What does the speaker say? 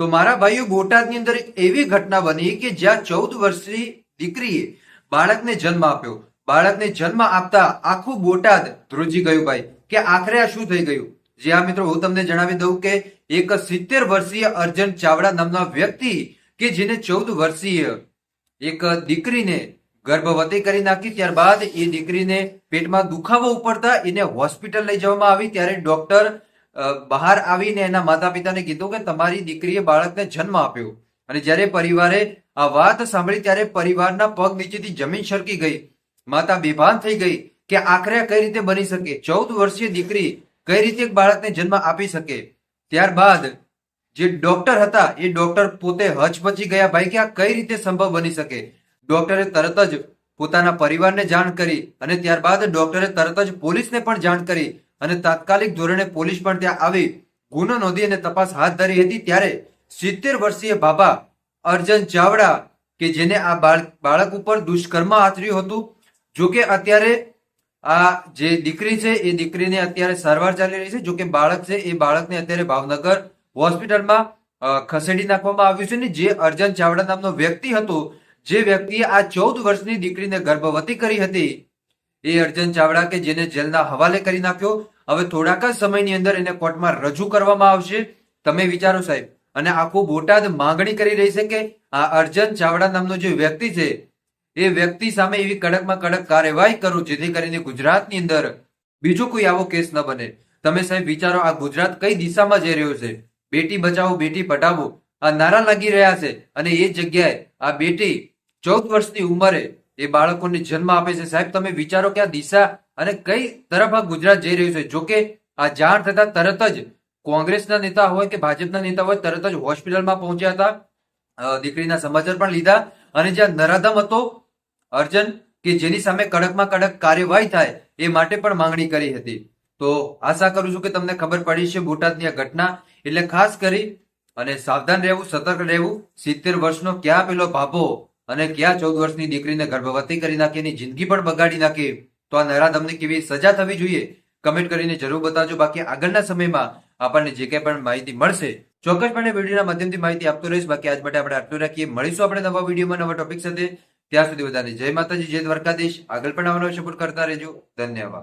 તો મારા ભાઈઓ, બોટાદની અંદર એવી ઘટના બની કે જ્યાં ચૌદ વર્ષની દીકરીએ બાળકને જન્મ આપ્યો. બાળકને જન્મ આપતા આખું બોટાદ ધ્રુજી ગયું ભાઈ. કે આખરે આ શું થઈ ગયું? જે આ મિત્રો, હું તમને જણાવી દઉં કે એક સિત્તેર વર્ષીય અર્જન ચાવડા નામના વ્યક્તિ કે જેને ચૌદ વર્ષીય એક દીકરીને ગર્ભવતી કરી નાખી, ત્યારબાદ એ દીકરીને પેટમાં દુખાવો ઉપડતા એને હોસ્પિટલ લઈ જવામાં આવી. ત્યારે ડોક્ટર બહાર આવીને એના માતા પિતાને કીધું કે તમારી દીકરીએ બાળકને જન્મ આપ્યો. અને જ્યારે પરિવારે આ વાત સાંભળી ત્યારે પરિવારના પગ નીચેથી જમીન સરકી ગઈ. માતા બેભાન થઈ ગઈ કે આખરે કઈ રીતે બની શકે? ચૌદ વર્ષીય દીકરી કઈ રીતે એક બાળકને જન્મ આપી શકે? ત્યારબાદ જે ડોક્ટર હતા, એ ડોક્ટર પોતે હચપચી ગયા, ભાઈ, કે આ કઈ રીતે સંભવ બની શકે? ડોક્ટરે તરત જ પોતાના પરિવારને જાણ કરી અને ત્યારબાદ ડોક્ટરે તરત જ પોલીસને પણ જાણ કરી અને તાત્કાલિક ધોરણે પોલીસ પણ ત્યાં આવી. ગુનો નોંધી અને તપાસ હાથ ધરી હતી ત્યારે સિત્તેર વર્ષીય બાબા અર્જન ચાવડા, કે જેને આ બાળ- બાળક ઉપર દુષ્કર્મ આચર્યું હતું, જો કે અત્યારે આ જે દીકરી છે, એ દીકરીને અત્યારે સારવાર ચાલી રહી છે, જો કે બાળક છે, એ બાળકને અત્યારે ભાવનગર હોસ્પિટલમાં ખસેડી નાખવામાં આવ્યું છે ને જે અર્જન ચાવડા નામનો વ્યક્તિ હતો, જે વ્યક્તિએ આ ચૌદ વર્ષની દીકરીને ગર્ભવતી કરી હતી એ અર્જન ચાવડા કે જેને જેલના હવાલે કરી નાખ્યો, હવે થોડાક જ સમયની અંદર એને કોર્ટમાં રજૂ કરવામાં આવશે. તમે વિચારો સાહેબ, અને આખું બોટાદ માંગણી કરી રહી છે કે આ અર્જન ચાવડા નામનો જે વ્યક્તિ છે, એ વ્યક્તિ સામે એવી કડકમાં કડક કાર્યવાહી કરું જેથી કરીને ગુજરાતની અંદર બીજો કોઈ આવો કેસ ન બને. તમે સાહેબ વિચારો, આ ગુજરાત કઈ દિશામાં જઈ રહ્યો છે? બેટી બચાવો, બેટી પઢાવો. આ નારા લાગી રહ્યા છે અને એ જગ્યાએ આ બેટી ચૌદ વર્ષની ઉંમરે એ બાળકોને જન્મ આપે છે. સાહેબ, તમે વિચારો કે આ દિશા અને કઈ તરફ આ ગુજરાત જઈ રહ્યું છે? જોકે આ જાણ થતા તરત જ કોંગ્રેસના નેતા હોય કે ભાજપના નેતા હોય તરત જ હોસ્પિટલમાં પહોંચ્યા હતા. દીકરીના સમાચાર પણ લીધા અને જ્યાં નરાધમ હતો અર્જન કે જેની સામે કડકમાં કડક કાર્યવાહી થાય એ માટે પણ માંગણી કરી હતી. તો આશા કરું છું કે તમને ખબર પડી છે બોટાદની આ ઘટના. એટલે ખાસ કરી અને સાવધાન રહેવું, સતર્ક રહેવું. સિત્તેર વર્ષનો ક્યાં પેલો ભાભો અને ક્યાં ચૌદ વર્ષની દીકરીને ગર્ભવતી કરી નાખી એની જિંદગી પણ બગાડી નાખી, તો આ નરાધમને કેવી સજા થવી જોઈએ? કમેન્ટ કરીને જરૂર બતાવજો. બાકી આગળના સમયમાં આપણને જે કંઈ પણ માહિતી મળશે, ચોક્કસપણે વિડીયોના માધ્યમથી માહિતી આપતો રહીશ. બાકી આજ માટે આપણે આટલું રાખીએ. મળીશું આપણે નવા વિડીયોમાં નવા ટોપિક સાથે. ત્યાં સુધી બધાને જય માતાજી, જય દ્વારકાધીશ. આગળ પણ આવવાનો સપોર્ટ કરતા રહેજો. ધન્યવાદ.